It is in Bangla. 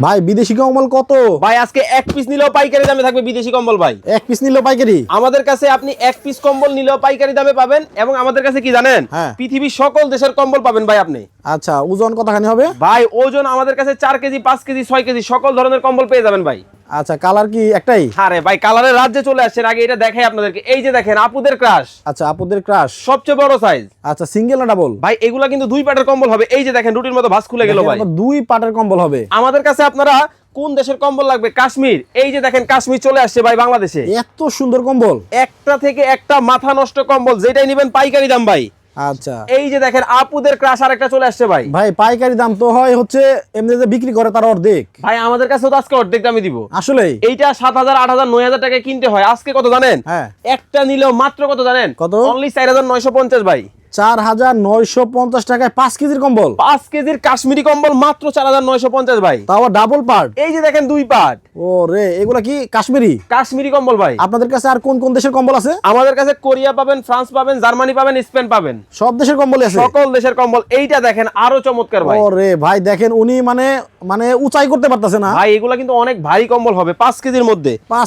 ভাই বিদেশি কম্বল কত? ভাই আজকে এক পিস নিলেও পাইকারি দামে থাকবে বিদেশি কম্বল ভাই। এক পিস নিলেও পাইকারি? আমাদের কাছে আপনি এক পিস কম্বল নিলেও পাইকারি দামে পাবেন এবং আমাদের কাছে কি জানেন? হ্যাঁ। পৃথিবীর সকল দেশের কম্বল পাবেন ভাই আপনি। আচ্ছা ওজন কতখানি হবে? ভাই ওজন আমাদের কাছে চার কেজি পাঁচ কেজি ছয় কেজি সকল ধরনের কম্বল পেয়ে যাবেন ভাই। আচ্ছা কালার কি একটাই? আরে ভাই কালারের রাজ্যে চলে আসছেন আগে এটা দেখাই আপনাদেরকে। এই যে দেখেন আপুদের ক্রাশ আচ্ছা আপুদের ক্রাশ সবচেয়ে বড় সাইজ আচ্ছা সিঙ্গেল না ডাবল ভাই এগুলা কিন্তু দুই পাটের কম্বল হবে। এই যে দেখেন রুটির মতো ভাস খুলে গেল ভাই। দুই পাটের কম্বল হবে। আমাদের কাছে আপনারা কোন দেশের কম্বল লাগবে? কাশ্মীর। এই যে দেখেন কাশ্মীর চলে আসছে ভাই বাংলাদেশে। এত সুন্দর কম্বল। একটা থেকে একটা মাথা নষ্ট কম্বল যেটাই নেবেন পাইকারি দাম ভাই। আচ্ছা। এই যে দেখেন আপুদের ক্রাশ আরেকটা চলে আসছে ভাই। ভাই পাইকারি দাম তো হয় হচ্ছে এমনিতে বিক্রি করে তার অর্ধেক। ভাই আমাদের কাছে তো আজকে অর্ধেক দামে দিব। আসলে এইটা সাত হাজার আট হাজার নয় হাজার টাকায় কিনতে হয়। আজকে কত জানেন? হ্যাঁ। একটা নিলেও মাত্র কত জানেন? কত? অনলি চার হাজার নয়শো পঞ্চাশ ভাই। চার হাজার নয়শো পঞ্চাশ টাকায় পাঁচ কেজির কম্বল। পাঁচ কেজির কাশ্মীরি কম্বল মাত্র চার হাজার নয়শো পঞ্চাশ ভাই। তাও ডাবল পার্ট? এই যে দেখেন দুই পাট ও রে এগুলা কি কাশ্মীরি? কাশ্মীরি কম্বল ভাই। আপনাদের কাছে আর কোন কোন দেশের কম্বল আছে? আমাদের কাছে কোরিয়া পাবেন ফ্রান্স পাবেন জার্মানি পাবেন স্পেন পাবেন। সব দেশের কম্বলই আছে? সকল দেশের কম্বল। এইটা দেখেন আরও চমৎকার ভাই। ও রে ভাই দেখেন উনি মানে মানে উঁচাই করতে পারতেছে না। ভাই এগুলা কিন্তু অনেক ভারী কম্বল হবে পাঁচ কেজির মধ্যে। পাঁচ